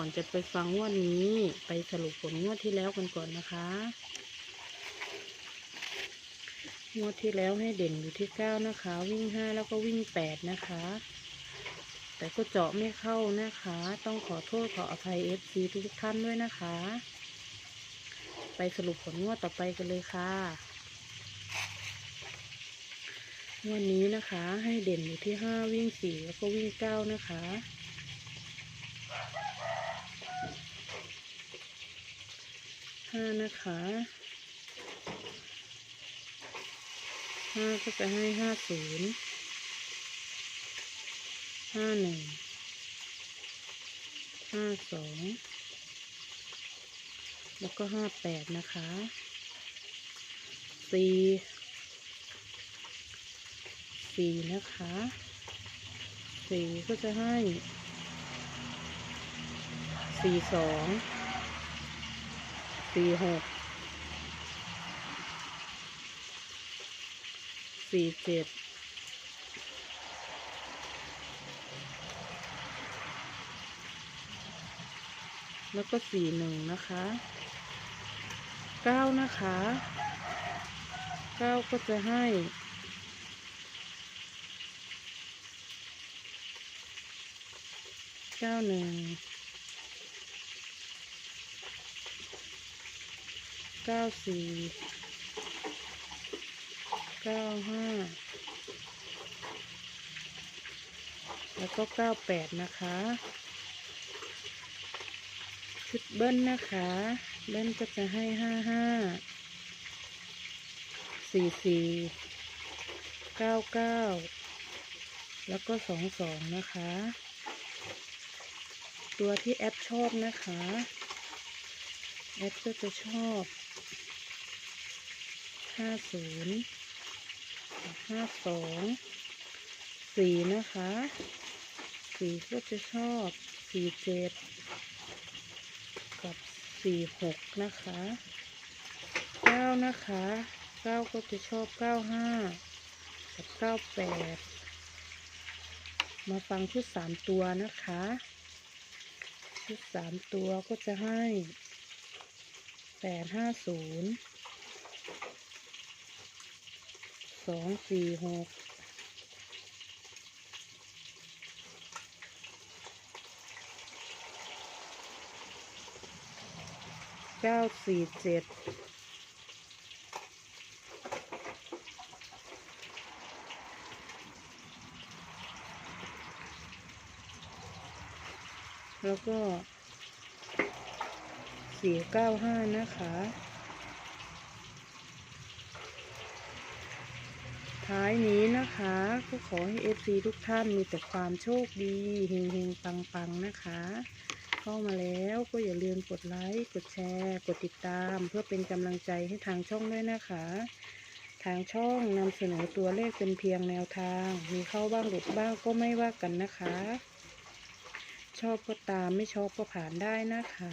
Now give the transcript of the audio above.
ก่อนจะไปฟังงวดนี้ ไปสรุปผลงวดที่แล้วกันก่อนนะคะ งวดที่แล้วให้เด่นอยู่ที่เก้านะคะ วิ่งห้าแล้วก็วิ่งแปดนะคะ แต่ก็เจาะไม่เข้านะคะ ต้องขอโทษขออภัยเอฟซีทุกท่านด้วยนะคะ ไปสรุปผลงวดต่อไปกันเลยค่ะงวดนี้นะคะให้เด่นอยู่ที่ห้าวิ่งสี่แล้วก็วิ่งเก้านะคะ ห้านะคะห้าก็จะให้ห้าศูนย์ห้าหนึ่งห้าสองแล้วก็ห้าแปดนะคะสี่สี่นะคะสี่ก็จะให้สี่สอง สี่หกสี่เจ็ดแล้วก็สี่หนึ่งนะคะเก้านะคะเก้าก็จะให้เก้าหนึ่ง เก้าสี่เก้าห้าแล้วก็เก้าแปดนะคะ ชุดเบิ้ลนะคะ เบิ้ลก็จะให้ห้าห้าสี่สี่เก้าเก้าแล้วก็สองสองนะคะ ตัวที่แอปชอบนะคะ แอปก็จะชอบห้าศูนย์ห้าสองสี่นะคะสี่ก็จะชอบสี่เจ็ดกับสี่หกนะคะเก้านะคะเก้าก็จะชอบเก้าห้ากับเก้าแปดมาฟังชุดสามตัวนะคะ ชุดสามตัวก็จะให้ แปดห้าศูนย์สองสี่หกเก้าสี่เจ็ดแล้วก็ สี่เก้าห้านะคะ ท้ายนี้นะคะ ก็ขอให้เอฟซีทุกท่านมีแต่ความโชคดีเฮงเฮงปังปังนะคะ เข้ามาแล้วก็อย่าลืมกดไลค์กดแชร์ กดติดตาม เพื่อเป็นกำลังใจให้ทางช่องด้วยนะคะ ทางช่องนำเสนอตัวเลขเป็นเพียงแนวทาง มีเข้าบ้างหลุดบ้างก็ไม่ว่ากันนะคะชอบก็ตามไม่ชอบก็ผ่านได้นะคะ